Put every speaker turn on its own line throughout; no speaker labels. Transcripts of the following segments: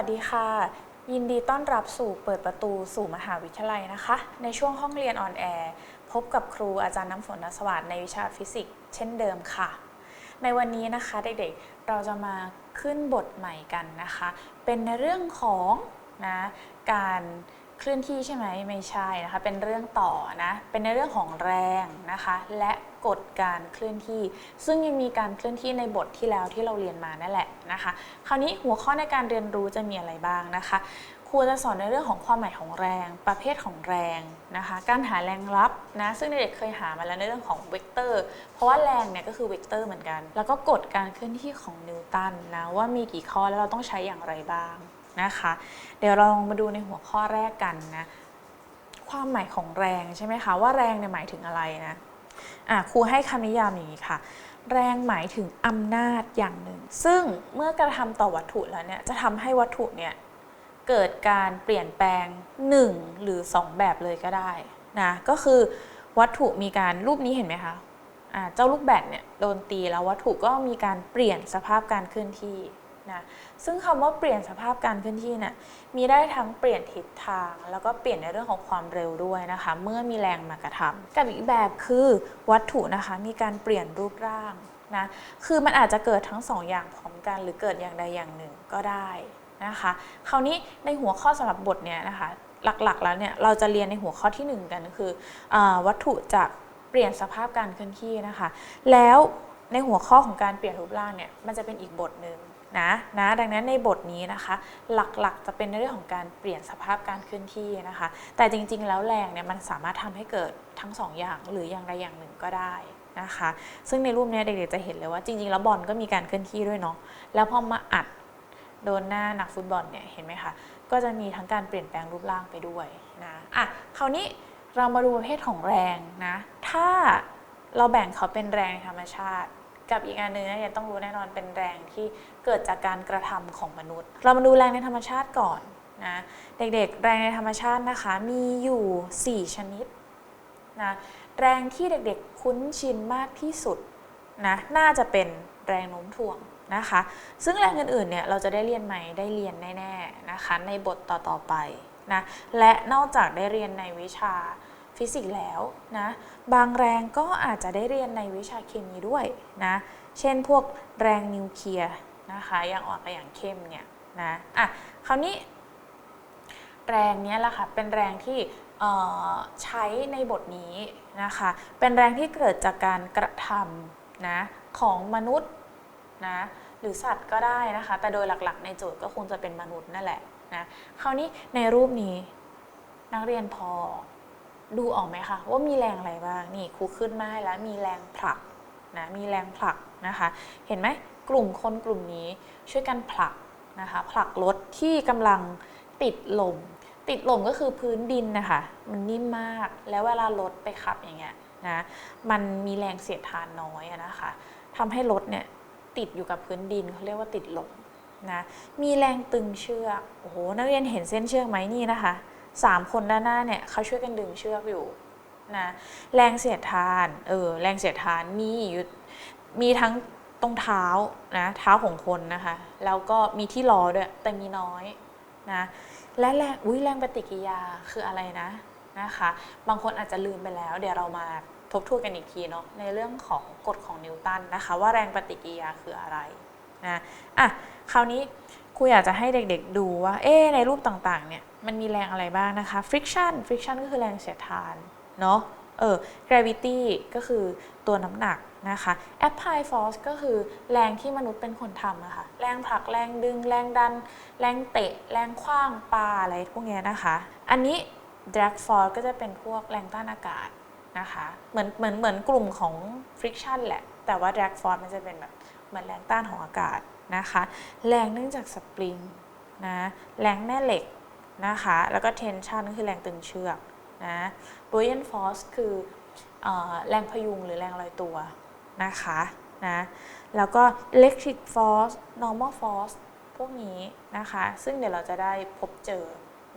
สวัสดีค่ะ ยินดีต้อนรับสู่เปิดประตูสู่มหาวิทยาลัยนะคะ ในช่วงห้องเรียนออนแอร์พบกับครูอาจารย์น้ำฝนนสวัสดิ์ในวิชาฟิสิกส์เช่นเดิมค่ะ ในวันนี้นะคะเด็กๆเราจะมาขึ้นบทใหม่กันนะคะ เป็นในเรื่องของนะการ เคลื่อนที่ใช่ไหมไม่ใช่นะคะ เป็นเรื่องต่อนะ เป็นในเรื่องของแรงนะคะ และกฎการเคลื่อนที่ ซึ่งยังมีการเคลื่อนที่ในบทที่แล้วที่เราเรียนมานั่นแหละนะคะ คราวนี้หัวข้อในการเรียนรู้จะมีอะไรบ้างนะคะครูจะสอนในเรื่องของความหมายของแรง ประเภทของแรงนะคะ การหาแรงรับนะ ซึ่งเด็กเคยหามาแล้วในเรื่องของเวกเตอร์ เพราะว่าแรงเนี่ยก็คือเวกเตอร์เหมือนกัน แล้วก็กฎการเคลื่อนที่ของนิวตันนะว่ามีกี่ข้อแล้วเราต้องใช้อย่างไรบ้าง นะคะ เดี๋ยวเราลองมาดูในหัวข้อแรกกันนะ ความหมายของแรงใช่ไหมคะว่าแรงเนี่ยหมายถึงอะไรนะอะครูให้คำนิยามอย่างนี้ค่ะ แรงหมายถึงอำนาจอย่างหนึ่ง ซึ่งเมื่อกระทำต่อวัตถุแล้วเนี่ยจะทำให้วัตถุเนี่ยเกิดการเปลี่ยนแปลง 1 หรือ 2 แบบเลยก็ได้นะก็คือวัตถุมีการรูปนี้เห็นไหมคะเจ้าลูกแบตเนี่ยโดนตีแล้ววัตถุก็มีการเปลี่ยนสภาพการเคลื่อนที่นะ ซึ่งคำว่าเปลี่ยนสภาพการเคลื่อนที่เนี่ยมีได้ทั้งเปลี่ยนทิศทาง แล้วก็เปลี่ยนในเรื่องของความเร็วด้วยนะคะ เมื่อมีแรงมากระทำกับอีกแบบคือวัตถุนะคะ มีการเปลี่ยนรูปร่างนะคือมันอาจจะเกิดทั้งสองอย่างพร้อมกัน หรือเกิดอย่างใดอย่างหนึ่งก็ได้นะคะ คราวนี้ในหัวข้อสำหรับบทเนี่ยนะคะ หลักๆแล้วเนี่ยเราจะเรียนในหัวข้อที่ 1 กันคืออวัตถุจะเปลี่ยนสภาพการเคลื่อนที่นะคะ แล้วในหัวข้อของการเปลี่ยนรูปร่างเนี่ยมันจะเป็นอีกบทหนึ่ง นะนะดังนั้นในบทนี้นะคะ หลักๆจะเป็นในเรื่องของการเปลี่ยนสภาพการเคลื่อนที่นะคะ แต่จริงๆ แล้วแรงเนี่ยมันสามารถทำให้เกิดทั้งสองอย่างหรืออย่างใดอย่างหนึ่งก็ได้นะคะ ซึ่งในรูปนี้เด็กๆจะเห็นเลยว่าจริงๆ แล้วบอลก็มีการเคลื่อนที่ด้วยเนาะแล้วพอมาอัดโดนหน้านักฟุตบอลเนี่ยเห็นไหมคะก็จะมีทั้งการเปลี่ยนแปลงรูปร่างไปด้วยนะอะคราวนี้เรามาดูประเภทของแรงนะถ้าเราแบ่งเขาเป็นแรงธรรมชาติ กับอีกอันหนึ่งเนี่ยต้องรู้แน่นอนเป็นแรงที่เกิดจากการกระทำของมนุษย์ เรามาดูแรงในธรรมชาติก่อนนะเด็กๆ แรงในธรรมชาตินะคะมีอยู่ 4 ชนิดนะแรงที่เด็กๆคุ้นชินมากที่สุดนะน่าจะเป็นแรงโน้มถ่วงนะคะ ซึ่งแรงอื่นๆเนี่ยเราจะได้เรียนไหมได้เรียนแน่ๆนะคะในบทต่อๆไปนะและนอกจากได้เรียนในวิชา ฟิสิกส์แล้วนะ บางแรงก็อาจจะได้เรียนในวิชาเคมีด้วยนะ เช่นพวกแรงนิวเคลียร์นะคะ อย่างอ่อนกับอย่างเข้มเนี่ยนะอะคราวนี้ แรงเนี้ยแหละค่ะ เป็นแรงที่ใช้ในบทนี้นะคะ เป็นแรงที่เกิดจากการกระทำนะของมนุษย์นะหรือสัตว์ก็ได้นะคะ แต่โดยหลักๆ ในโจทย์ก็คงจะเป็นมนุษย์นั่นแหละนะคราวนี้ในรูปนี้นักเรียนพอ ดูออกไหมคะว่ามีแรงอะไรบ้างนี่ครูขึ้นมาให้แล้วมีแรงผลักนะมีแรงผลักนะคะ เห็นไหมกลุ่มคนกลุ่มนี้ช่วยกันผลักนะคะผลักรถที่กำลังติดลม ติดลมก็คือพื้นดินนะคะมันนิ่มมากแล้วเวลารถไปขับอย่างเงี้ยนะมันมีแรงเสียดทานน้อยนะคะทำให้รถเนี่ยติดอยู่กับพื้นดินเขาเรียกว่าติดลมนะมีแรงตึงเชือกโอ้โหนักเรียนเห็นเส้นเชือกไหมนี่นะคะ สามคนด้านหน้าเนี่ยเขาช่วยกันดึงเชือกอยู่นะแรงเสียดทานเออแรงเสียดทานมีอยู่มีทั้งตรงเท้านะเท้าของคนนะคะแล้วก็มีที่ล้อด้วยแต่มีน้อยนะและแรงอุ้ยแรงปฏิกิริยาคืออะไรนะนะคะบางคนอาจจะลืมไปแล้ว เดี๋ยวเรามาทบทวนกันอีกทีเนาะในเรื่องของกฎของนิวตันนะคะว่าแรงปฏิกิริยาคืออะไรนะอะคราวนี้ครูอยากจะให้เด็กๆดูว่าเอ๊ในรูปต่างๆเนี่ย มันมีแรงอะไรบ้างนะคะ friction friction ก็คือแรงเสียดทานเนาะเออ gravity ก็คือตัวน้ำหนักนะคะ apply force ก็คือแรงที่มนุษย์เป็นคนทำนะคะแรงผลักแรงดึง แรงดัน แรงเตะ แรงคว้างปาอะไรพวกนี้นะคะ อันนี้ drag force ก็จะเป็นพวกแรงต้านอากาศนะคะเหมือนเหมือนเหมือนกลุ่มของ friction แหละ แต่ว่า drag force มันจะเป็นแบบเหมือนแรงต้านของอากาศนะคะ แรงเนื่องจากสปริงนะแรงแม่เหล็ก นะคะ แล้วก็ tension ก็คือแรงตึงเชือกนะ buoyant force คืออแรงพยุงหรือแรงลอยตัวนะคะนะแล้วก็ electric force normal force พวกนี้นะคะ ซึ่งเดี๋ยวเราจะได้พบเจอ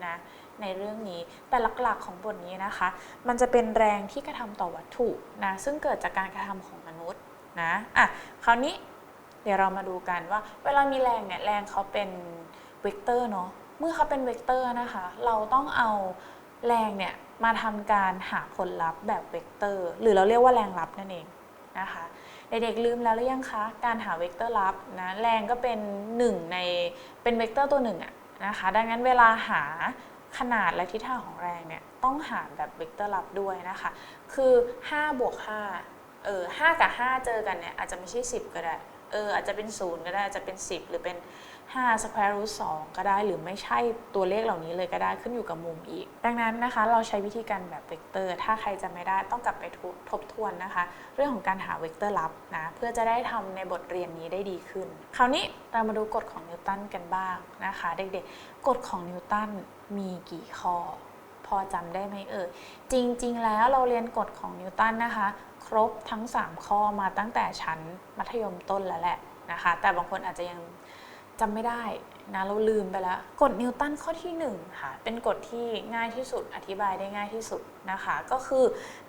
นะในเรื่องนี้แต่หลักๆของบทนี้นะคะ มันจะเป็นแรงที่กระทำต่อวัตถุนะซึ่งเกิดจากการกระทำของมนุษย์นะอะคราวนี้เดี๋ยวเรามาดูกันว่า เวลามีแรงเนี่ยแรงเขาเป็นเวกเตอร์เนาะ มื่อเขาเป็นเวกเตอร์นะคะ เราต้องเอาแรงเนี่ยมาทำการหาผลลัพธ์แบบเวกเตอร์ หรือเราเรียกว่าแรงลับนั่นเองนะคะเด็กๆลืมแล้วหรือยังคะ การหาเวกเตอร์ลับนะแรงก็เป็นหนึ่งในเป็นเวกเตอร์ตัวหนึ่งอะนะคะดังนั้นเวลาหาขนาดและทิศทางของแรงเนี่ยต้องหาแบบเวกเตอร์ลับด้วยนะคะ คือ5บวก5เออ5กับ 5 เจอกันเนี่ยอาจจะไม่ใช่ 10 ก็ได้เอออาจจะเป็น 0 ก็ได้อาจจะเป็น 10 หรือเป็น 5 square root 2 ก็ได้ หรือไม่ใช่ตัวเลขเหล่านี้เลยก็ได้ขึ้นอยู่กับมุมอีก ดังนั้นนะคะ เราใช้วิธีการแบบเวกเตอร์ ถ้าใครจะไม่ได้ต้องกลับไปทบทบทวนนะคะ เรื่องของการหาเวกเตอร์ลับนะเพื่อจะได้ทำในบทเรียนนี้ได้ดีขึ้น คราวนี้เรามาดูกฎของนิวตันกันบ้างนะคะ เด็กๆ กฎของนิวตันมีกี่ข้อ พอจำได้ไหมเอ่ยจริง ๆ แล้วเราเรียนกฎของนิวตันนะคะ ครบทั้ง 3 ข้อมาตั้งแต่ชั้นมัธยมต้นแล้วแหละนะคะ แต่บางคนอาจจะยัง จำไม่ได้นะเราลืมไปแล้วกฎนิวตันข้อที่1ค่ะเป็นกฎที่ง่ายที่สุดอธิบายได้ง่ายที่สุดนะคะ ก็คือ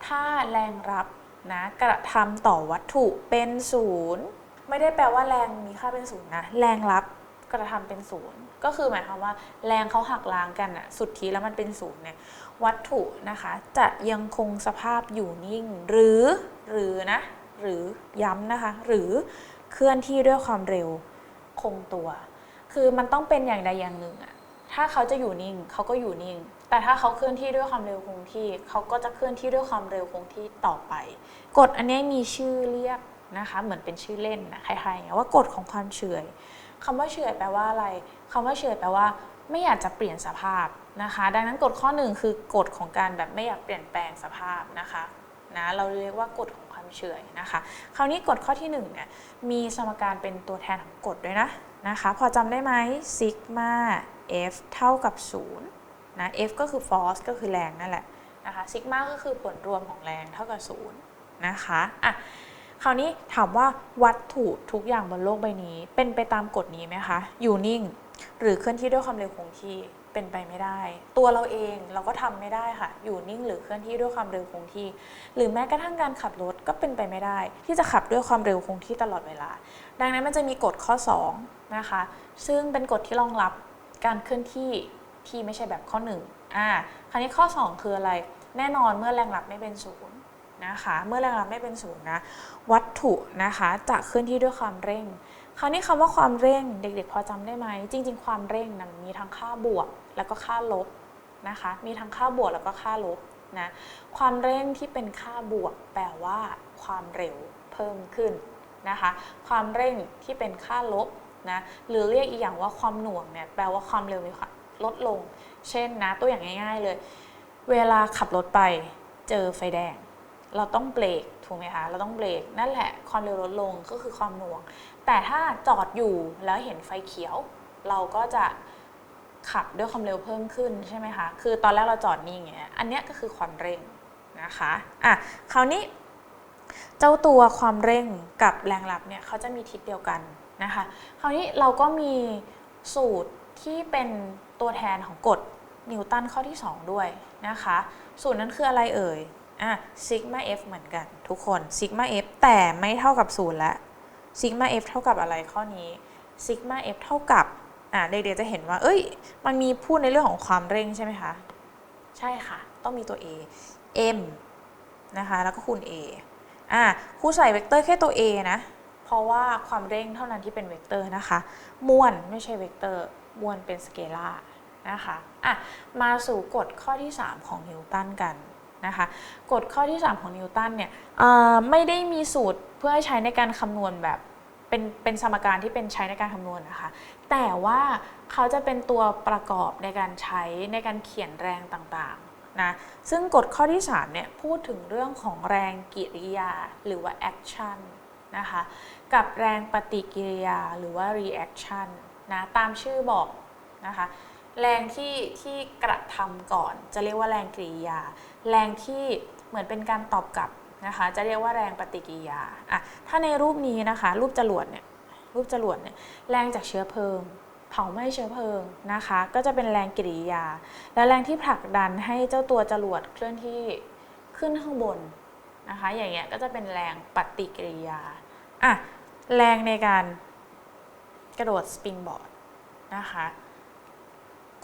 ถ้าแรงรับนะกระทำต่อวัตถุเป็นศูนย์ไม่ได้แปลว่าแรงมีค่าเป็นศูนย์นะแรงรับกระทำเป็นศูนย์ก็คือหมายความว่าแรงเขาหักล้างกันอะสุดทีแล้วมันเป็นศูนย์เนี่ยวัตถุนะคะจะยังคงสภาพอยู่นิ่ง หรือหรือนะหรือย้ำนะคะ หรือเคลื่อนที่ด้วยความเร็ว คงตัว คือมันต้องเป็นอย่างใดอย่างหนึ่งอะถ้าเขาจะอยู่นิ่งเขาก็อยู่นิ่ง แต่ถ้าเขาเคลื่อนที่ด้วยความเร็วคงที่ เขาก็จะเคลื่อนที่ด้วยความเร็วคงที่ต่อไป กฎอันนี้มีชื่อเรียกนะคะ เหมือนเป็นชื่อเล่นนะคล้ายๆว่ากฎของความเฉื่อยคำว่าเฉื่อยแปลว่าอะไรคำว่าเฉื่อยแปลว่าไม่อยากจะเปลี่ยนสภาพนะคะ ดังนั้นกฎข้อหนึ่งคือกฎของการแบบไม่อยากเปลี่ยนแปลงสภาพนะคะนะเราเรียกว่ากฎของ ความเฉื่อยนะคะ คราวนี้กฎข้อที่1เนี่ยมีสมการเป็นตัวแทนของกฎด้วยนะนะคะ พอจำได้ไหมซิกมา f เท่ากับ0นะ f ก็คือ force ก็คือแรงนั่นแหละนะคะซิกมาก็คือผลรวมของแรงเท่ากับ0นะคะอะคราวนี้ถามว่าวัตถุทุกอย่างบนโลกใบนี้ เป็นไปตามกฎนี้ไหมคะ อยู่นิ่ง หรือเคลื่อนที่ด้วยความเร็วคงที่ เป็นไปไม่ได้ ตัวเราเองเราก็ทำไม่ได้ค่ะ อยู่นิ่งหรือเคลื่อนที่ด้วยความเร็วคงที่ หรือแม้กระทั่งการขับรถก็เป็นไปไม่ได้ ที่จะขับด้วยความเร็วคงที่ตลอดเวลา ดังนั้นมันจะมีกฎข้อ2นะคะ ซึ่งเป็นกฎที่รองรับการเคลื่อนที่ที่ไม่ใช่แบบข้อ1อ่าคราวนี้ข้อ 2 คืออะไร แน่นอนเมื่อแรงรับไม่เป็นศูนย์นะคะ เมื่อแรงรับไม่เป็นศูนย์นะวัตถุนะคะจะเคลื่อนที่ด้วยความเร่ง คราวนี้คำว่าความเร่งเด็ก ๆ พอจำได้ไหมจริง ๆ ความเร่งนะมีทั้งค่าบวกแล้วก็ค่าลบนะคะ มีทั้งค่าบวกแล้วก็ค่าลบนะความเร่งที่เป็นค่าบวก แปลว่า ความเร็วเพิ่มขึ้นนะคะ ความเร่งที่เป็นค่าลบนะหรือเรียกอีกอย่างว่าความหน่วงเนี่ยแปลว่าความเร็วมีลดลง เช่นนะตัวอย่างง่าย ๆเลย เวลาขับรถไปเจอไฟแดง เราต้องเบรกถูกไหมคะเราต้องเบรกนั่นแหละความเร็วลดลงก็คือความหน่วง แต่ถ้าจอดอยู่แล้วเห็นไฟเขียว เราก็จะขับด้วยความเร็วเพิ่มขึ้นใช่ไหมคะ คือตอนแรกเราจอดนิ่งอย่างเงี้ย อันเนี้ยก็คือความเร่งนะคะ อะ คราวนี้ เจ้าตัวความเร่งกับแรงรับเนี่ยเขาจะมีทิศเดียวกันนะคะ คราวนี้เราก็มีสูตรที่เป็นตัวแทนของกฎนิวตันข้อที่ 2 ด้วยนะคะ สูตรนั้นคืออะไรเอ่ย อะซิกมา f เหมือนกันทุกคนซิกมา f แต่ไม่เท่ากับศูนย์ล้ว ซิกมา f เท่ากับอะไรข้อนี้ซิกมา f เท่ากับอะเด็กๆจะเห็นว่า เอ้ย มันมีพูดในเรื่องของความเร่งใช่ไหมคะ ใช่ค่ะ ต้องมีตัว a m นะคะ แล้วก็คูณ a อะครูใส่เวกเตอร์แค่ตัว a นะ เพราะว่าความเร่งเท่านั้นที่เป็นเวกเตอร์นะคะ มวลไม่ใช่เวกเตอร์ มวลเป็นสเกลาร์นะคะ อะ มาสู่กฎข้อที่ 3 ของนิวตันกัน นะคะกฎข้อที่ 3 ของนิวตันเนี่ยไม่ได้มีสูตรเพื่อใช้ในการคำนวณแบบเป็นเป็นสมการที่เป็นใช้ในการคำนวณนะคะ แต่ว่าเขาจะเป็นตัวประกอบในการใช้ในการเขียนแรงต่างๆนะซึ่งกฎข้อที่ 3 เนี่ยพูดถึงเรื่องของแรงกิริยาหรือว่า action นะคะกับแรงปฏิกิริยาหรือว่า reaction นะตามชื่อบอกนะคะ แรงที่ที่กระทำก่อน จะเรียกว่าแรงกริยา แรงที่เหมือนเป็นการตอบกลับนะคะ จะเรียกว่าแรงปฏิกิริยาอะถ้าในรูปนี้นะคะ รูปจรวดเนี่ยรูปจรวดเนี่ยแรงจากเชื้อเพลิงเผาไหม้เชื้อเพลิงนะคะ ก็จะเป็นแรงกริยา และแรงที่ผลักดันให้เจ้าตัวจรวดเคลื่อนที่ขึ้นข้างบนนะคะ อย่างเงี้ยก็จะเป็นแรงปฏิกิริยาอะแรงในการกระโดดสปริงบอร์ดนะคะ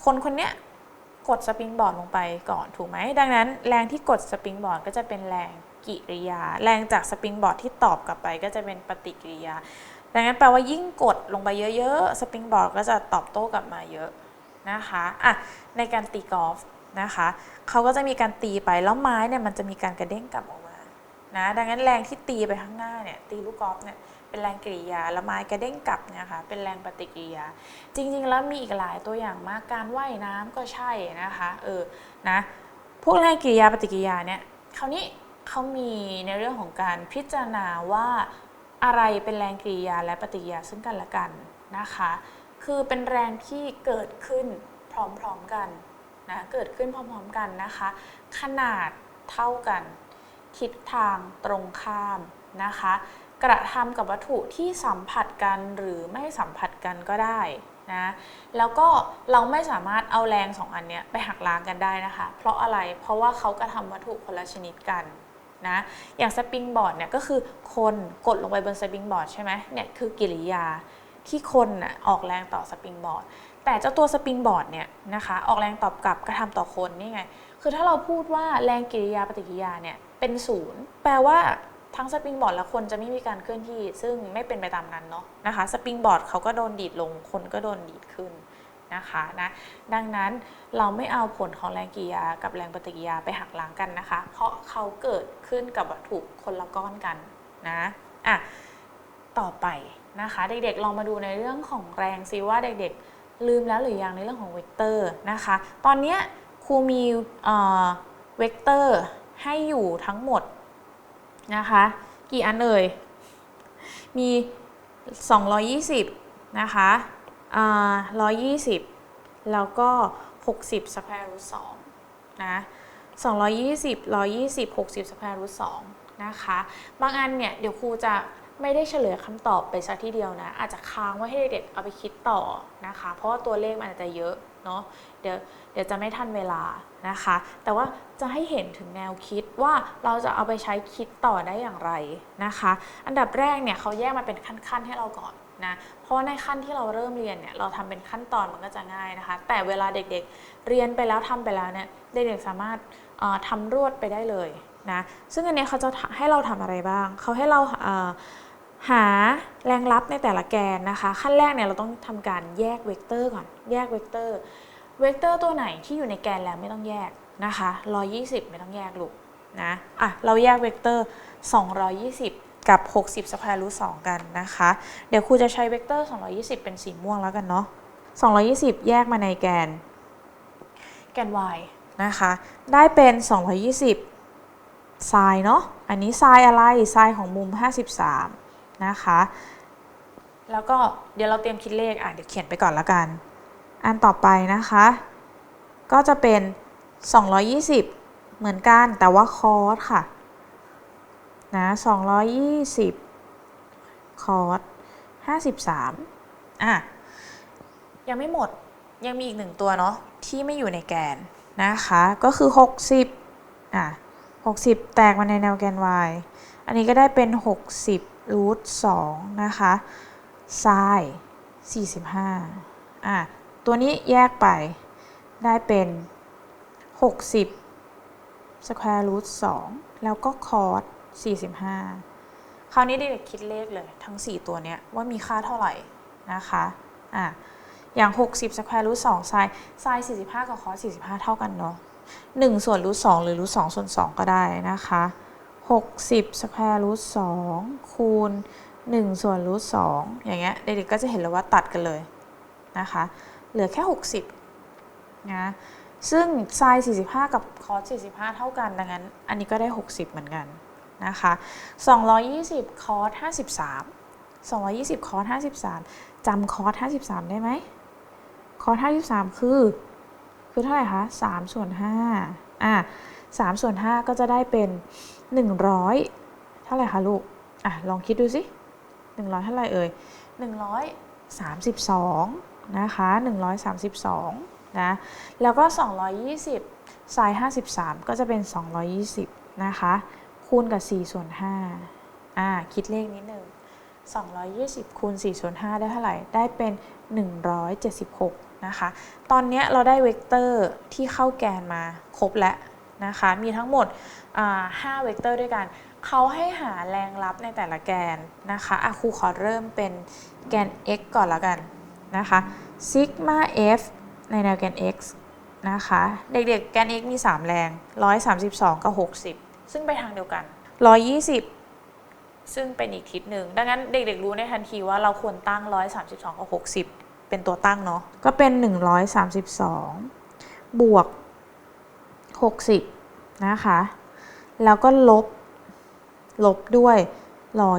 คนคนเนี้ยกดสปริงบอร์ดลงไปก่อนถูกไหม ดังนั้นแรงที่กดสปริงบอร์ดก็จะเป็นแรงกิริยา แรงจากสปริงบอร์ดที่ตอบกลับไปก็จะเป็นปฏิกิริยา ดังนั้นแปลว่ายิ่งกดลงไปเยอะๆสปริงบอร์ดก็จะตอบโต้กลับมาเยอะนะคะอะในการตีกอล์ฟนะคะเขาก็จะมีการตีไปแล้วไม้เนี่ยมันจะมีการกระเด้งกลับออกมานะดังนั้นแรงที่ตีไปข้างหน้าเนี่ยตีลูกกอล์ฟเนี่ย เป็นแรงกริยาแล้วไม้กระเด้งกลับเนะคะเป็นแรงปฏิกิริยา จริง ๆ แล้วมีอีกหลายตัวอย่างมากการว่ายน้ำก็ใช่นะคะเออนะพวกแรงกริยาปฏิกิริยาเนี่ยคราวนี้เขามีในเรื่องของการพิจารณาว่าอะไรเป็นแรงกริยาและปฏิกิริยาซึ่งกันและกันนะคะ คือเป็นแรงที่เกิดขึ้นพร้อมๆกันนะเกิดขึ้นพร้อมๆกันนะคะ ขนาดเท่ากัน ทิศทางตรงข้ามนะคะ กระทำกับวัตถุที่สัมผัสกันหรือไม่สัมผัสกันก็ได้นะแล้วก็เราไม่สามารถเอาแรงสองอันเนี้ยไปหักล้างกันได้นะคะ เพราะอะไรเพราะว่าเขากระทำวัตถุคนละชนิดกันนะอย่างสปริงบอร์ดเนี่ยก็คือคนกดลงไปบนสปริงบอร์ดใช่ไหมเนี่ยคือกิริยาที่คนน่ะออกแรงต่อสปริงบอร์ดแต่เจ้าตัวสปริงบอร์ดเนี่ยนะคะออกแรงตอบกลับกระทำต่อคนนี่ไง คือถ้าเราพูดว่าแรงกิริยาปฏิกิริยาเนี่ยเป็นศูนย์แปลว่า ทั้งสปริงบอร์ดและคนจะไม่มีการเคลื่อนที่ ซึ่งไม่เป็นไปตามนั้นเนาะนะคะสปริงบอร์ดเขาก็โดนดีดลง คนก็โดนดีดขึ้นนะคะนะดังนั้นเราไม่เอาผลของแรงกิริยากับแรงปฏิกิริยาไปหักล้างกันนะคะ เพราะเขาเกิดขึ้นกับวัตถุคนละก้อนกันนะอะต่อไปนะคะ เด็กๆลองมาดูในเรื่องของแรงซิว่าเด็กๆ ลืมแล้วหรือยังในเรื่องของเวกเตอร์นะคะ ตอนเนี้ยครูมีเวกเตอร์ให้อยู่ทั้งหมด นะคะ กี่อันเอ่ย มี 220 นะคะอ่า120 แล้วก็ 60 square root 2นะ220 120 60 square root 2นะคะ บางอันเนี่ย เดี๋ยวครูจะไม่ได้เฉลยคำตอบไปสักทีเดียวนะ อาจจะค้างไว้ให้เด็กๆเอาไปคิดต่อนะคะ เพราะว่าตัวเลขมันอาจจะเยอะ เนาะเดี๋ยวเดี๋ยวจะไม่ทันเวลานะคะ แต่ว่าจะให้เห็นถึงแนวคิดว่าเราจะเอาไปใช้คิดต่อได้อย่างไรนะคะ อันดับแรกเนี่ยเขาแยกมาเป็นขั้นๆให้เราก่อนนะเพราะในขั้นที่เราเริ่มเรียนเนี่ยเราทำเป็นขั้นตอนมันก็จะง่ายนะคะ แต่เวลาเด็กๆเรียนไปแล้วทำไปแล้วเนี่ยเด็กๆสามารถเอ่อทำรวดไปได้เลยนะซึ่งอันนี้เขาจะให้เราทำอะไรบ้าง เขาให้เราเอ่อ หาแรงรับในแต่ละแกนนะคะ ขั้นแรกเนี่ยเราต้องทำการแยกเวกเตอร์ก่อน แยกเวกเตอร์ เวกเตอร์ตัวไหนที่อยู่ในแกนแล้วไม่ต้องแยกนะคะ120 ไม่ต้องแยกลูกนะอะเราแยกเวกเตอร์ 220 กับ 60สแควร์รูท2กันนะคะ เดี๋ยวครูจะใช้เวกเตอร์ 220 เป็นสีม่วงแล้วกันเนาะ220 แยกมาในแกน แกน y นะคะ ได้เป็น 220ไซน์เนาะ อันนี้ไซน์อะไรไซน์ของมุม 53 นะคะ แล้วก็เดี๋ยวเราเตรียมคิดเลขอะเดี๋ยวเขียนไปก่อนล้วกัน อันต่อไปนะคะ ก็จะเป็น 220 เหมือนกันแต่ว่าคอสค่ะนะ220 คอส53อะยังไม่หมดยังมีอีกหนึ่งตัวเนาะที่ไม่อยู่ในแกนนะคะก็คือ 60อะ60 แตกมาในแนวแกน y อันนี้ก็ได้เป็น 60 รูท2นะคะไซน์45อะตัวนี้แยกไปได้เป็น 60 square root 2 แล้วก็คอส45 คราวนี้เด็กคิดเลขเลยทั้ง 4 ตัวเนี้ยว่ามีค่าเท่าไหร่นะคะอะอย่าง 60 square root 2ไซน์ไซน์45 กับคอส45 เท่ากันเนาะ1ส่วน root 2 หรือ root 2ส่วน 2 ก็ได้นะคะ 60 square root 2คูณ 1 ส่วน root 2อย่างเงี้ยเด็กๆก็จะเห็นเลยว่าตัดกันเลยนะคะ เหลือแค่ 60นะซึ่งไซน์45 กับคอส45 เท่ากันดังนั้น อันนี้ก็ได้ 60 เหมือนกันนะคะ220 คอส53 220 คอส53จำคอส53 ได้ไหมคอส53 คือ คือเท่าไหร่คะ3ส่วน5อะ3ส่วน5ก็จะได้เป็น 100 เท่าไหร่คะลูก อะ ลองคิดดูสิ100 เท่าไหร่เอ่ย132 นะคะ 132 นะ แล้วก็ 220 ไซน์53 ก็จะเป็น 220 นะคะ คูณกับ4ส่วน5อ่า คิดเลขนิดนึง220 คูณ4ส่วน5ได้เท่าไหร่ ได้เป็น 176 นะคะ ตอนนี้เราได้เวกเตอร์ที่เข้าแกนมาครบแล้ว นะคะ มีทั้งหมดอ่า5เวกเตอร์ด้วยกัน เขาให้หาแรงรับในแต่ละแกนนะคะอะครูขอเริ่มเป็นแกน x ก่อนแล้วกันนะคะซิกมา f ในแนวแกน x นะคะ เด็กๆ แกน x มี 3 แรง 132 กับ 60 ซึ่งไปทางเดียวกัน 120 ซึ่งเป็นอีกทิศหนึ่ง ดังนั้นเด็กๆ รู้ในทันทีว่าเราควรตั้ง 132 กับ 60 เป็นตัวตั้งเนาะ ก็เป็น 132 บวก 60 นะคะ แล้วก็ลบ ลบด้วย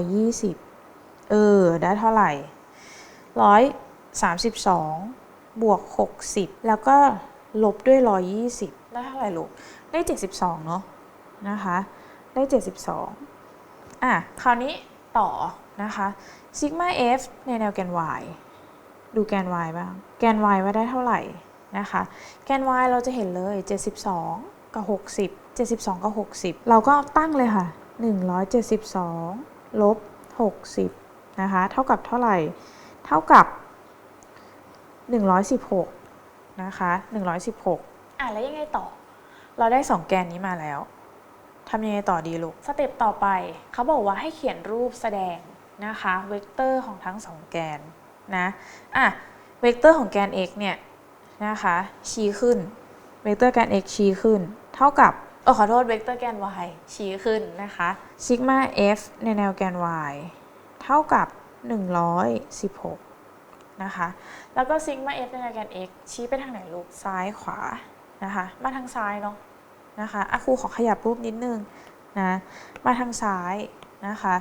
120 เออ ได้เท่าไหร่ 132 บวก 60 แล้วก็ลบด้วย 120 ได้เท่าไหร่ลูก ได้ 72 เนาะนะคะ ได้ 72 อะ คราวนี้ต่อนะคะซิกมา f ในแนวแกน y ดูแกน y บ้าง แกน y ว่าได้เท่าไหร่ นะคะ แกน y เราจะเห็นเลย 72 กับ 60 72 กับ 60 เราก็ตั้งเลยค่ะ 172 ลบ 60 นะคะ เท่ากับเท่าไหร่ เท่ากับ 116 นะคะ 116 อะ แล้วยังไงต่อ เราได้ 2 แกนนี้มาแล้วทำยังไงต่อดีลูก สเต็ปต่อไป เขาบอกว่าให้เขียนรูปแสดงนะคะ เวกเตอร์ของทั้ง 2 แกนนะ อะ เวกเตอร์ของแกน x เนี่ย นะคะ ชี้ขึ้น เวกเตอร์แกน x ชี้ขึ้น เท่ากับเออขอโทษเวกเตอร์แกน y ชี้ขึ้นนะคะซิกมา f ในแนวแกน y เท่ากับ 116 นะคะ แล้วก็ซิกมา f ในแนวแกน x ชี้ไปทางไหนลูก ซ้ายขวา นะคะ มาทางซ้ายเนาะ นะคะอะครูขอขยับรูปนิดนึงนะ มาทางซ้ายนะคะ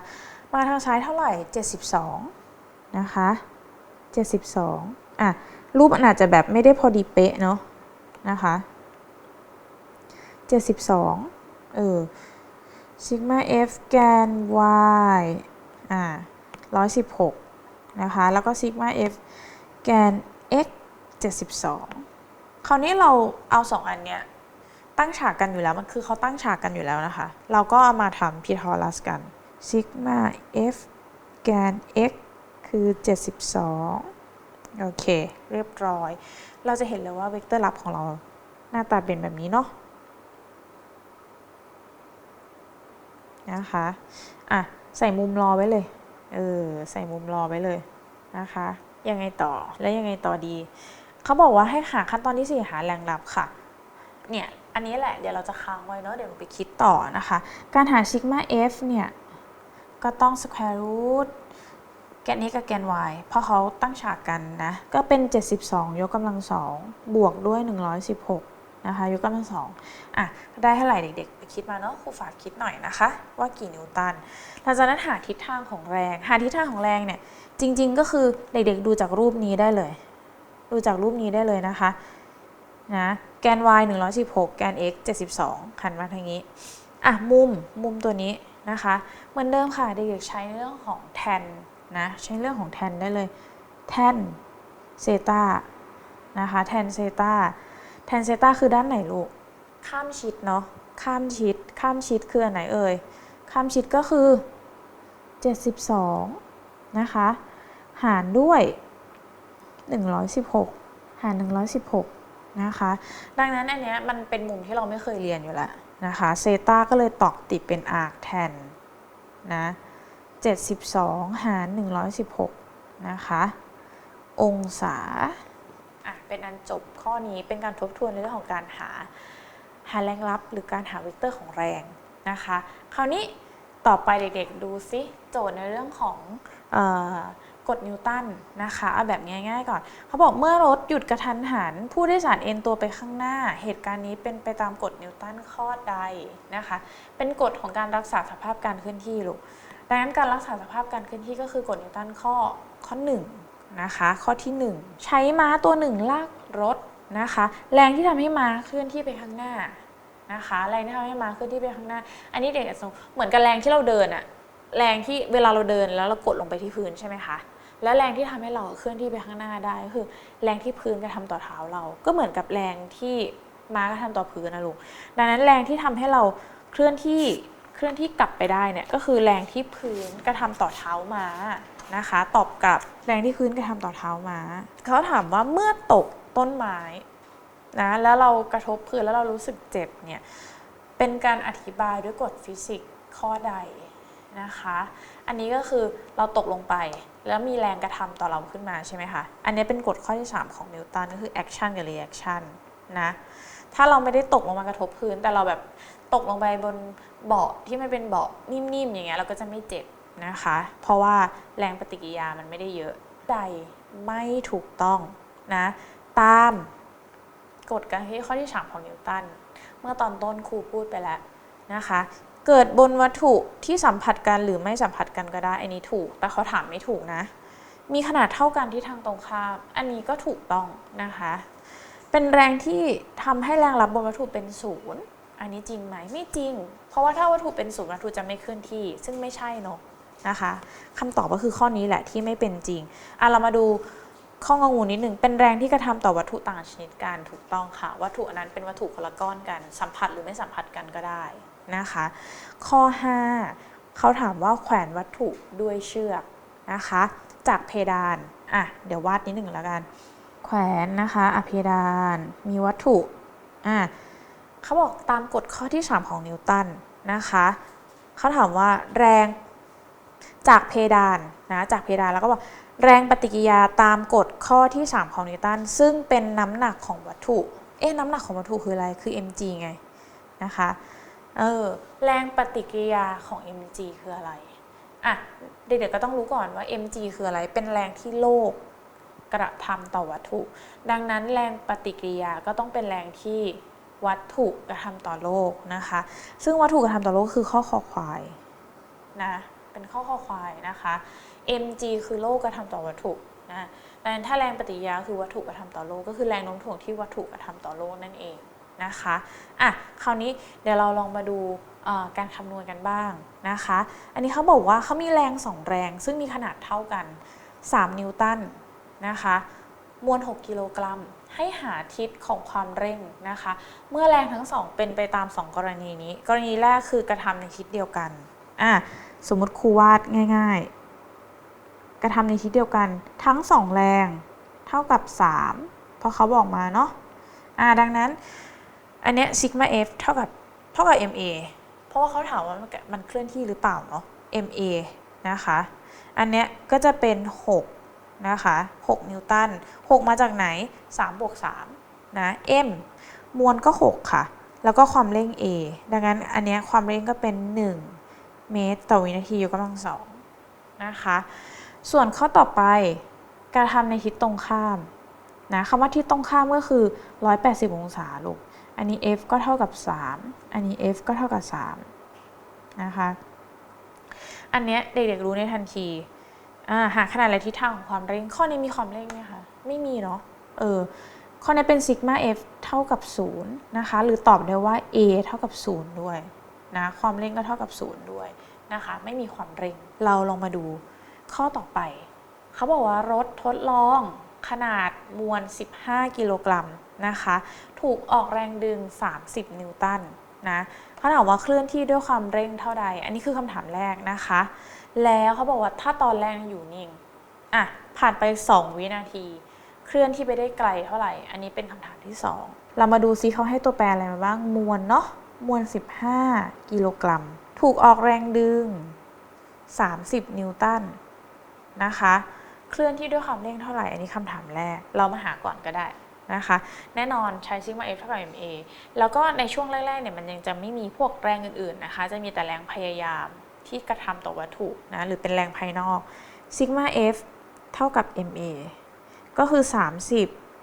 มาทางซ้ายเท่าไหร่ 72 นะคะ 72 อะ รูปมันอาจจะแบบไม่ได้พอดีเป๊ะเนาะนะคะ72เออซิกมา f แกน y อ่า116นะคะ แล้วก็ซิกมา f แกน x 72 คราวนี้เราเอา 2 อันเนี้ยตั้งฉากกันอยู่แล้ว มันคือเขาตั้งฉากกันอยู่แล้วนะคะ เราก็เอามาทำพีทอรัสกันซิกมา f แกน x คือ 72 โอเค เรียบร้อย เราจะเห็นเลยว่าเวกเตอร์ลับของเราหน้าตาเป็นแบบนี้เนาะนะคะอะใส่มุมรอไว้เลย เออ ใส่มุมรอไว้เลยนะคะ ยังไงต่อ แล้วยังไงต่อดี เขาบอกว่าให้หาขั้นตอนที่ 4 หาแรงรับค่ะ เนี่ย อันนี้แหละ เดี๋ยวเราจะค้างไว้เนาะ เดี๋ยวหนูไปคิดต่อนะคะ การหาซิกมา f เนี่ย ก็ต้อง square root แกน x กับแกน y เพราะเขาตั้งฉากกันนะ ก็เป็น 72 ยกกำลังสองบวกด้วย 116 นะคะ ยกกำลังสองอะได้เท่าไหร่เด็กๆ ไปคิดมาเนาะครูฝากคิดหน่อยนะคะ ว่ากี่นิวตันหลังจากนั้นหาทิศทางของแรง หาทิศทางของแรงเนี่ย จริง ๆ ก็คือเด็กๆ ดูจากรูปนี้ได้เลย ดูจากรูปนี้ได้เลยนะคะนะแกน y 116 แกน x 72หันมาทางนี้อะมุมมุมตัวนี้นะคะ เหมือนเดิมค่ะเด็กๆใช้เรื่องของ tan นะใช้เรื่องของ tan ได้เลย tan เซตานะคะ tan เซตา tan เซตาคือด้านไหนลูก ข้ามชิดเนาะข้ามชิด ข้ามชิดคืออันไหนเอ่ย ข้ามชิดก็คือ 72 นะคะ หารด้วย 116 หาร 116 นะคะ ดังนั้นอันเนี้ยมันเป็นมุมที่เราไม่เคยเรียนอยู่แล้วนะคะ เซตาก็เลยตอกติดเป็นอาร์คแทนนะ 72 หาร 116 นะคะ องศาอะเป็นอันจบข้อนี้เป็นการทบทวนในเรื่องของการหา หาแรงรับหรือการหาเวกเตอร์ของแรงนะคะ คราวนี้ต่อไปเด็กๆดูซิโจทย์ในเรื่องของออกฎนิวตันนะคะเอาแบบง่ายๆก่อน เขาบอกเมื่อรถหยุดกระทันหัน ผู้โดยสารเอ็นตัวไปข้างหน้า เหตุการณ์นี้เป็นไปตามกฎนิวตันข้อใดนะคะ เป็นกฎของการรักษาสภาพการเคลื่อนที่ลูก ดังนั้นการรักษาสภาพการเคลื่อนที่ก็คือกฎนิวตันข้อข้อ1นะคะข้อที่ 1 ใช้ม้าตัวหนึ่งลากรถนะคะ แรงที่ทำให้ม้าเคลื่อนที่ไปข้างหน้านะคะแรงที่ทำให้ม้าเคลื่อนที่ไปข้างหน้า อันนี้เด็กอาจจะเหมือนกับแรงที่เราเดินอะแรงที่เวลาเราเดินแล้วเรากดลงไปที่พื้นใช่ไหมคะแล้วแรงที่ทำให้เราเคลื่อนที่ไปข้างหน้าได้ก็คือ แรงที่พื้นกระทำต่อเท้าเรา ก็เหมือนกับแรงที่ม้ากระทำต่อพื้นนะลูกดังนั้นแรงที่ทำให้เราเคลื่อนที่ เคลื่อนที่กลับไปได้เนี่ยก็คือแรงที่พื้นกระทำต่อเท้าม้านะคะ ตอบกลับแรงที่พื้นกระทำต่อเท้าม้าเขาถามว่าเมื่อตกต้นไม้นะแล้วเรากระทบพื้นแล้วเรารู้สึกเจ็บเนี่ยเป็นการอธิบายด้วยกฎฟิสิกส์ข้อใดนะคะ อันนี้ก็คือเราตกลงไปแล้วมีแรงกระทำต่อเราขึ้นมาใช่ไหมคะ อันนี้เป็นกฎข้อที่ 3 ของนิวตันก็คือ action กับ reaction นะ ถ้าเราไม่ได้ตกลงมากระทบพื้น แต่เราแบบตกลงไปบน เบาะที่มันเป็นเบาะนิ่มๆอย่างเงี้ยเราก็จะไม่เจ็บนะคะ เพราะว่าแรงปฏิกิริยามันไม่ได้เยอะใดไม่ถูกต้องนะตามกฎการที่ข้อที่ 3 ของนิวตันเมื่อตอนต้นครูพูดไปแล้วนะคะ เกิดบนวัตถุที่สัมผัสกันหรือไม่สัมผัสกันก็ได้ อันนี้ถูก แต่เขาถามไม่ถูกนะ มีขนาดเท่ากันที่ทางตรงข้าม อันนี้ก็ถูกต้องนะคะ เป็นแรงที่ทำให้แรงรับบนวัตถุเป็นศูนย์ อันนี้จริงไหมไม่จริง เพราะว่าถ้าวัตถุเป็นศูนย์วัตถุจะไม่เคลื่อนที่ ซึ่งไม่ใช่เนอะนะคะคำตอบก็คือข้อนี้แหละที่ไม่เป็นจริงอะเรามาดูข้ององูนิดหนึ่งเป็นแรงที่กระทำต่อวัตถุต่างชนิดกันถูกต้องค่ะ วัตถุอันนั้นเป็นวัตถุคนละก้อนกัน สัมผัสหรือไม่สัมผัสกันก็ได้นะคะ ข้อ 5เขาถามว่าแขวนวัตถุด้วยเชือกนะคะ จากเพดานอะเดี๋ยววาดนิดหนึ่งแล้วกัน แขวนนะคะอะเพดานมีวัตถุอะ เขาบอกตามกฎข้อที่ 3 ของนิวตันนะคะเขาถามว่าแรงจากเพดานนะจากเพดานแล้วก็บอกแรงปฏิกิยาตามกฎข้อที่ 3 ของนิวตันซึ่งเป็นน้ำหนักของวัตถุเอ๊ะน้ำหนักของวัตถุคืออะไรคือ mg ไงนะคะเออแรงปฏิกิริยาของ mg คืออะไรอะเด็กๆก็ต้องรู้ก่อนว่า mg คืออะไรเป็นแรงที่โลกกระทำต่อวัตถุ ดังนั้นแรงปฏิกิริยาก็ต้องเป็นแรงที่ วัตถุกระทำต่อโลกนะคะ ซึ่งวัตถุกระทำต่อโลกคือข้อคอควายนะเป็นข้อคอควายนะคะ mg คือโลกกระทำต่อวัตถุนะดังนั้นถ้าแรงปฏิกิริยาคือวัตถุกระทำต่อโลก ก็คือแรงโน้มถ่วงที่วัตถุกระทำต่อโลกนั่นเองนะคะอะคราวนี้เดี๋ยวเราลองมาดูการคำนวณกันบ้างนะคะ อันนี้เขาบอกว่าเขามีแรง 2 แรง ซึ่งมีขนาดเท่ากัน 3 นิวตันนะคะ มวล 6 กิโลกรัม ให้หาทิศของความเร่งนะคะ เมื่อแรงทั้งสองเป็นไปตาม 2 กรณีนี้ กรณีแรกคือกระทำในทิศเดียวกันอะสมมติครูวาดง่าย ๆ กระทำในทิศเดียวกัน ทั้ง 2 แรงเท่ากับ 3 เพราะเขาบอกมาเนาะอะดังนั้น อันเนี้ยซิกมา f เท่ากับเท่ากับ ma เพราะว่าเขาถามว่ามันเคลื่อนที่หรือเปล่าเนาะ ma นะคะ อันเนี้ยก็จะเป็น 6 นะคะ6นิวตัน6มาจากไหน3บวก3นะ m มวลก็ 6 ค่ะ แล้วก็ความเร่ง a ดังนั้นอันเนี้ยความเร่งก็เป็น 1 เมตรต่อวินาทียกกำลังสองนะคะส่วนข้อต่อไปการทำในทิศตรงข้ามนะคำว่าทิศตรงข้ามก็คือ 180 องศาลูก อันนี้ f ก็เท่ากับ 3 อันนี้ f ก็เท่ากับ3นะคะ อันเนี้ยเด็กๆรู้ในทันทีาหาขนาดและทิศทางของความเร่ง ข้อนี้มีความเร่งไหมคะไม่มีเนาะเออข้อนี้เป็นซิกมา f เท่ากับ0นะคะหรือตอบได้ว่า a เท่ากับ 0 ด้วยนะความเร่งก็เท่ากับ 0 ด้วยนะคะไม่มีความเร่ง เราลองมาดูข้อต่อไป เขาบอกว่ารถทดลองขนาดมวล 15 กิโลกรัมนะคะ ถูกออกแรงดึง 30 นิวตัน นะเขาถามว่าเคลื่อนที่ด้วยความเร่งเท่าใด อันนี้คือคำถามแรกนะคะ แล้วเขาบอกว่าถ้าตอนแรกอยู่นิ่งอะผ่านไป 2 วินาที เคลื่อนที่ไปได้ไกลเท่าไหร่ อันนี้เป็นคำถามที่ 2 เรามาดูซิเขาให้ตัวแปรอะไรมาบ้างมวลเนาะมวล 15 กิโลกรัม ถูกออกแรงดึง 30 นิวตันนะคะ เคลื่อนที่ด้วยความเร่งเท่าไหร่ อันนี้คำถามแรก เรามาหาก่อนก็ได้ นะคะ แน่นอนใช้ซิกมา F เท่ากับ MA แล้วก็ในช่วงแรกๆเนี่ยมันยังจะไม่มีพวกแรงอื่นๆนะคะ จะมีแต่แรงพยายามที่กระทำต่อวัตถุนะหรือเป็นแรงภายนอกซิกมา F เท่ากับ MA ก็คือ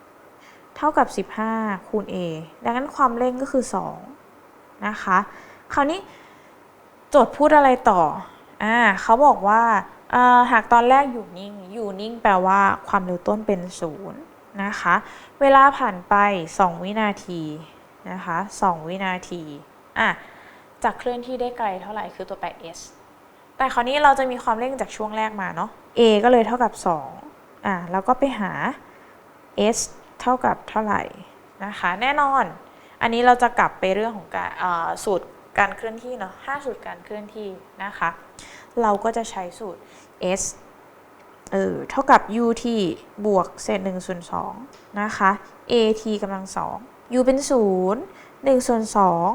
30 เท่ากับ 15 คูณ A ดังนั้นความเร่งก็คือ 2 นะคะ คราวนี้โจทย์พูดอะไรต่ออ่าเขาบอกว่าหากตอนแรกอยู่นิ่ง อยู่นิ่งแปลว่าความเร็วต้นเป็น 0 นะคะ เวลาผ่านไป 2 วินาทีนะคะ2วินาทีอะจะเคลื่อนที่ได้ไกลเท่าไหร่คือตัวแปร s แต่คราวนี้เราจะมีความเร่งจากช่วงแรกมาเนาะ a ก็เลยเท่ากับ2อะแล้วก็ไปหา s เท่ากับเท่าไหร่นะคะแน่นอน อันนี้เราจะกลับไปเรื่องของการสูตรการเคลื่อนที่เนาะ5สูตรการเคลื่อนที่นะคะ เราก็จะใช้สูตร s เออเท่ากับ ut บวกเศษ1ส่วน2นะคะ at กำลัง2 u เป็น 0 1ส่วน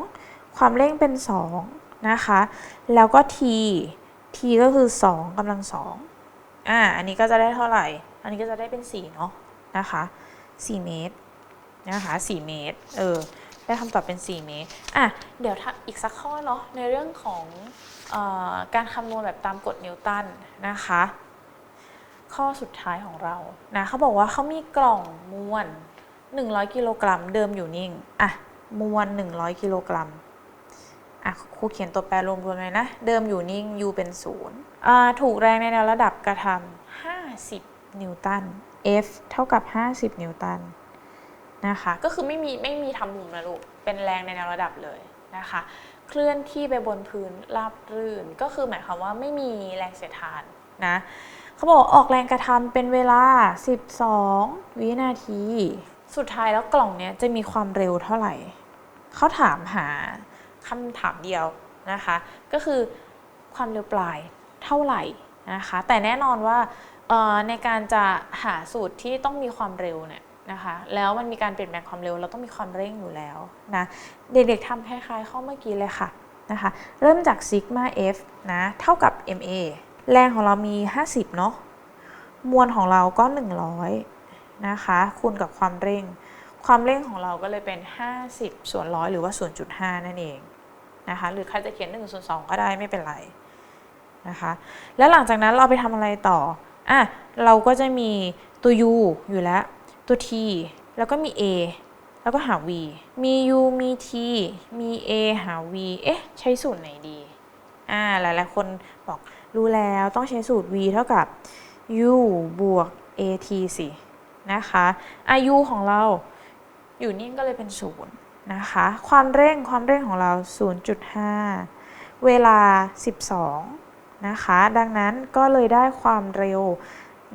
2ความเร่งเป็น 2 นะคะ แล้วก็ t t ก็คือ 2กำลัง2อ่าอันนี้ก็จะได้เท่าไหร่ อันนี้ก็จะได้เป็น 4 เนาะนะคะ4เมตรนะคะ4เมตรเออได้คำตอบเป็น 4 เมตรอะเดี๋ยวถ้าอีกสักข้อเนาะในเรื่องของออการคำนวณแบบตามกฎนิวตันนะคะ ข้อสุดท้ายของเรานะเขาบอกว่าเขามีกล่องมวล 100 กิโลกรัมเดิมอยู่นิ่งอะมวล 100 กิโลกรัมอะครูเขียนตัวแปรรวมๆเลยนะ เดิมอยู่นิ่ง u เป็น0อ่าถูกแรงในแนวระดับกระทำ50 นิวตัน F เท่ากับ 50 นิวตันนะคะ ก็คือไม่มีไม่มีทำมุมนะลูก เป็นแรงในแนวระดับเลยนะคะ เคลื่อนที่ไปบนพื้นราบรื่น ก็คือหมายความว่าไม่มีแรงเสียดทานนะ เขาบอกออกแรงกระทำเป็นเวลา 12 วินาที สุดท้ายแล้วกล่องเนี้ยจะมีความเร็วเท่าไหร่ เขาถามหาคำถามเดียวนะคะ ก็คือความเร็วปลายเท่าไหร่นะคะ แต่แน่นอนว่าเอ่อในการจะหาสูตรที่ต้องมีความเร็วเนี่ยนะคะแล้วมันมีการเปลี่ยนแปลงความเร็ว เราต้องมีความเร่งอยู่แล้วนะเด็กๆทำคล้ายๆข้อเมื่อกี้เลยค่ะนะคะเริ่มจากซิกมา F นะเท่ากับ ma แรงของเรามี 50 เนาะ มวลของเราก็ 100 นะคะ คูณกับความเร่ง ความเร่งของเราก็เลยเป็น 50 ส่วนร้อยหรือว่า 0.5 นั่นเองนะคะ หรือใครจะเขียน1ส่วน2ก็ได้ไม่เป็นไรนะคะ แล้วหลังจากนั้นเราไปทำอะไรต่อ อะ เราก็จะมีตัว u อยู่แล้ว ตัว t แล้วก็มี a แล้วก็หา v มี u มี t มี a หา v เอ๊ะ ใช้สูตรไหนดี อ่า หลายๆ คนบอก รู้แล้วต้องใช้สูตร v เท่ากับ u บวก at สินะคะอายุของเราอยู่นิ่งก็เลยเป็นศูนย์นะคะ ความเร่งความเร่งของเรา 0.5 เวลา 12 นะคะ ดังนั้นก็เลยได้ความเร็ว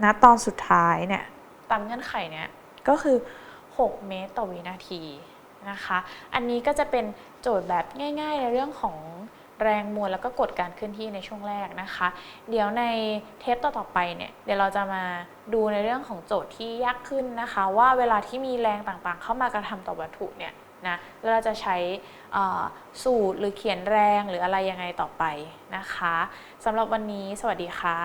นะตอนสุดท้ายเนี่ยตามเงื่อนไขเนี่ยก็คือ 6 เมตรต่อวินาทีนะคะ อันนี้ก็จะเป็นโจทย์แบบง่าย ๆ ในเรื่องของ แรงมวลแล้วก็กฎการเคลื่อนที่ในช่วงแรกนะคะ เดี๋ยวในเทปต่อๆไปเนี่ยเดี๋ยวเราจะมาดูในเรื่องของโจทย์ที่ยากขึ้นนะคะ ว่าเวลาที่มีแรงต่างๆ เข้ามากระทำต่อวัตถุเนี่ยนะแล้วเราจะใช้สูตรหรือเขียนแรงหรืออะไรยังไงต่อไปนะคะสำหรับวันนี้สวัสดีค่ะ